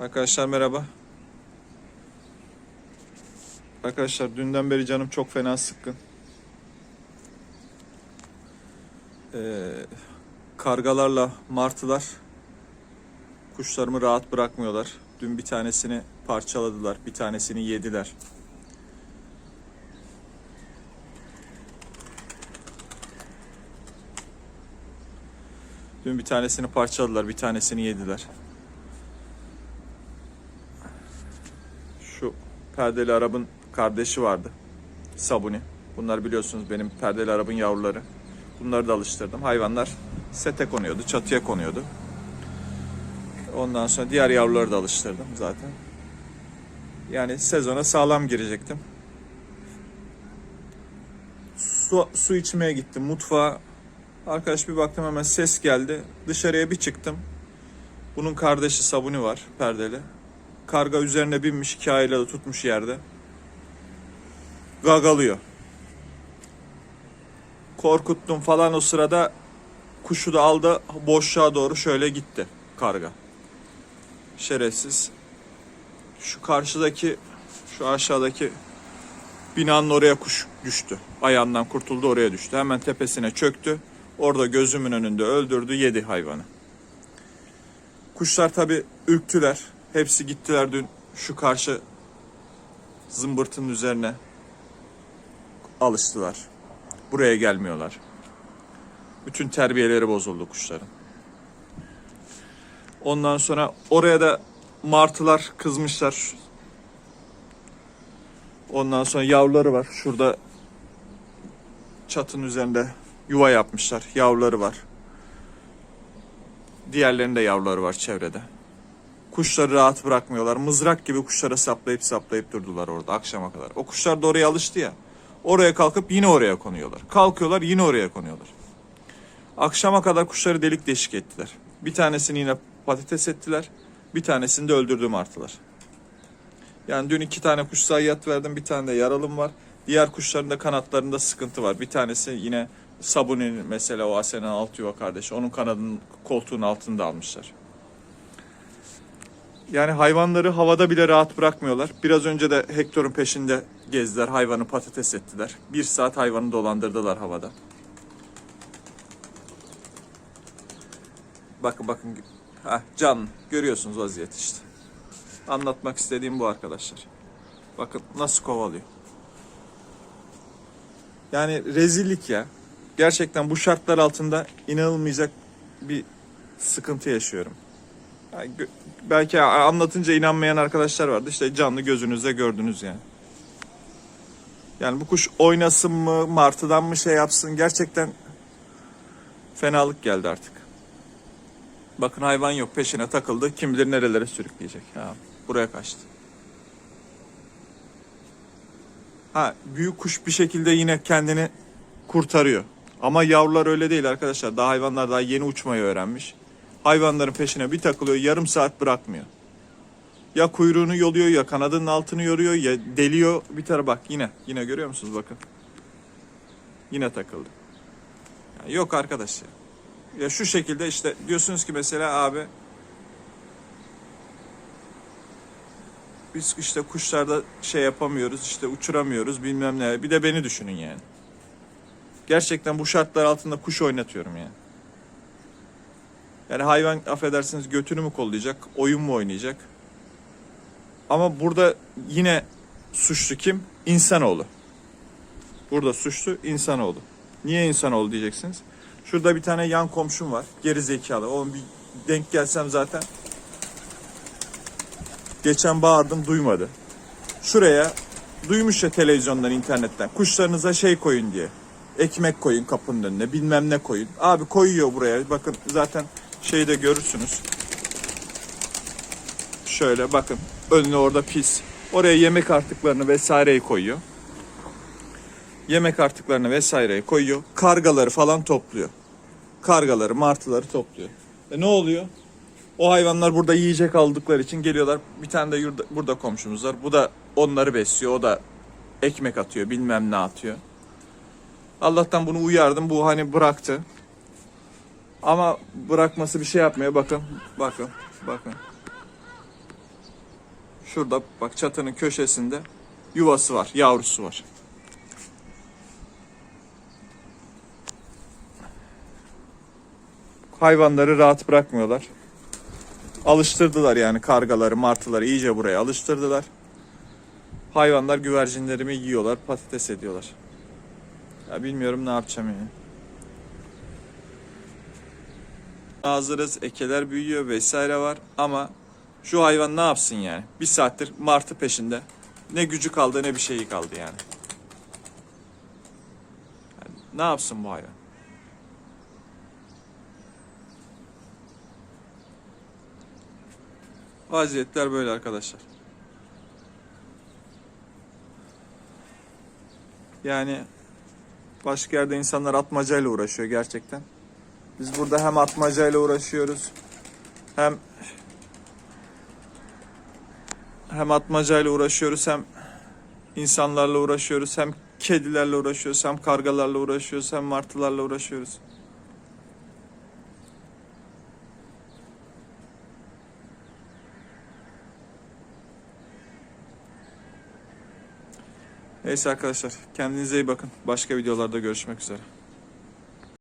Arkadaşlar merhaba. Arkadaşlar dünden beri canım çok fena sıkkın. Ee, kargalarla martılar kuşlarımı rahat bırakmıyorlar. Dün bir tanesini parçaladılar, bir tanesini yediler. Dün bir tanesini parçaladılar, bir tanesini yediler. Şu perdeli arabın kardeşi vardı. Sabuni. Bunlar biliyorsunuz benim perdeli arabın yavruları. Bunları da alıştırdım. Hayvanlar sete konuyordu, çatıya konuyordu. Ondan sonra diğer yavruları da alıştırdım zaten. Yani sezona sağlam girecektim. Su, su içmeye gittim mutfağa. Arkadaş bir baktım hemen ses geldi. Dışarıya bir çıktım. Bunun kardeşi Sabuni var perdeli. Karga üzerine binmiş iki ayla da tutmuş yerde. Gagalıyor. Korkuttum falan o sırada kuşu da aldı boşluğa doğru şöyle gitti karga. Şerefsiz. Şu karşıdaki şu aşağıdaki binanın oraya kuş düştü. Ayağından kurtuldu oraya düştü. Hemen tepesine çöktü. Orada gözümün önünde öldürdü yedi hayvanı. Kuşlar tabi ürktüler. Hepsi gittiler dün şu karşı zımbırtının üzerine alıştılar. Buraya gelmiyorlar. Bütün terbiyeleri bozuldu kuşların. Ondan sonra oraya da martılar kızmışlar. Ondan sonra yavruları var. Şurada çatının üzerinde yuva yapmışlar. Yavruları var. Diğerlerinde yavruları var çevrede. Kuşları rahat bırakmıyorlar. Mızrak gibi kuşlara saplayıp saplayıp durdular orada akşama kadar. O kuşlar da oraya alıştı ya. Oraya kalkıp yine oraya konuyorlar. Kalkıyorlar yine oraya konuyorlar. Akşama kadar kuşları delik deşik ettiler. Bir tanesini yine patates ettiler. Bir tanesini de öldürdü martılar. Yani dün iki tane kuş zayiat verdim. Bir tane de yaralım var. Diğer kuşların da kanatlarında sıkıntı var. Bir tanesi yine Sabuni'nin mesela o Asena'nın alt yuva kardeşi. Onun kanadının koltuğun altında almışlar. Yani hayvanları havada bile rahat bırakmıyorlar. Biraz önce de Hector'un peşinde gezdiler. Hayvanı patates ettiler. Bir saat hayvanı dolandırdılar havada. Bakın bakın. Heh, can görüyorsunuz vaziyet işte. Anlatmak istediğim bu arkadaşlar. Bakın nasıl kovalıyor. Yani rezillik ya. Gerçekten bu şartlar altında inanılmayacak bir sıkıntı yaşıyorum. Belki anlatınca inanmayan arkadaşlar vardı. İşte canlı gözünüzle gördünüz yani. Yani bu kuş oynasın mı, martıdan mı şey yapsın gerçekten fenalık geldi artık. Bakın hayvan yok peşine takıldı. Kim bilir nerelere sürükleyecek. Ha, buraya kaçtı. Ha, büyük kuş bir şekilde yine kendini kurtarıyor. Ama yavrular öyle değil arkadaşlar. Daha hayvanlar daha yeni uçmayı öğrenmiş. Hayvanların peşine bir takılıyor yarım saat bırakmıyor. Ya kuyruğunu yoluyor ya kanadının altını yoruyor ya deliyor bir tarafa bak yine yine görüyor musunuz bakın. Yine takıldı. Ya yok arkadaş ya. Ya şu şekilde işte diyorsunuz ki mesela abi biz işte kuşlarda şey yapamıyoruz işte uçuramıyoruz bilmem ne. Bir de beni düşünün yani. Gerçekten bu şartlar altında kuş oynatıyorum yani. Yani hayvan affedersiniz götünü mü kollayacak, oyun mu oynayacak? Ama burada yine suçlu kim? İnsanoğlu. Burada suçlu insanoğlu. Niye insanoğlu diyeceksiniz? Şurada bir tane yan komşum var. Geri zekalı. Oğlum bir denk gelsem zaten. Geçen bağırdım duymadı. Şuraya duymuş ya televizyondan internetten. Kuşlarınıza şey koyun diye. Ekmek koyun kapının önüne bilmem ne koyun. Abi koyuyor buraya. Bakın zaten şeyde görürsünüz. Şöyle bakın önüne orada pis. Oraya yemek artıklarını vesaireyi koyuyor. Yemek artıklarını vesaireyi koyuyor. Kargaları falan topluyor. Kargaları, martıları topluyor. E ne oluyor? O hayvanlar burada yiyecek aldıkları için geliyorlar. Bir tane de yurda, burada komşumuz var. Bu da onları besliyor. O da ekmek atıyor, bilmem ne atıyor. Allah'tan bunu uyardım. Bu hani bıraktı. Ama bırakması bir şey yapmıyor. Bakın, bakın, bakın. Şurada bak çatının köşesinde yuvası var, yavrusu var. Hayvanları rahat bırakmıyorlar. Alıştırdılar yani kargaları, martıları iyice buraya alıştırdılar. Hayvanlar güvercinlerimi yiyorlar, patates ediyorlar. Ya bilmiyorum ne yapacağım yani. Hazırız, ekeler büyüyor vesaire var ama şu hayvan ne yapsın yani? Bir saattir martı peşinde. Ne gücü kaldı ne bir şeyi kaldı yani. Ne yapsın bu hayvan? Vaziyetler böyle arkadaşlar. Yani başka yerde insanlar atmacayla uğraşıyor gerçekten. Biz burada hem atmacayla uğraşıyoruz hem hem atmacayla uğraşıyoruz hem insanlarla uğraşıyoruz hem kedilerle uğraşıyoruz hem kargalarla uğraşıyoruz hem martılarla uğraşıyoruz. Neyse arkadaşlar kendinize iyi bakın. Başka videolarda görüşmek üzere.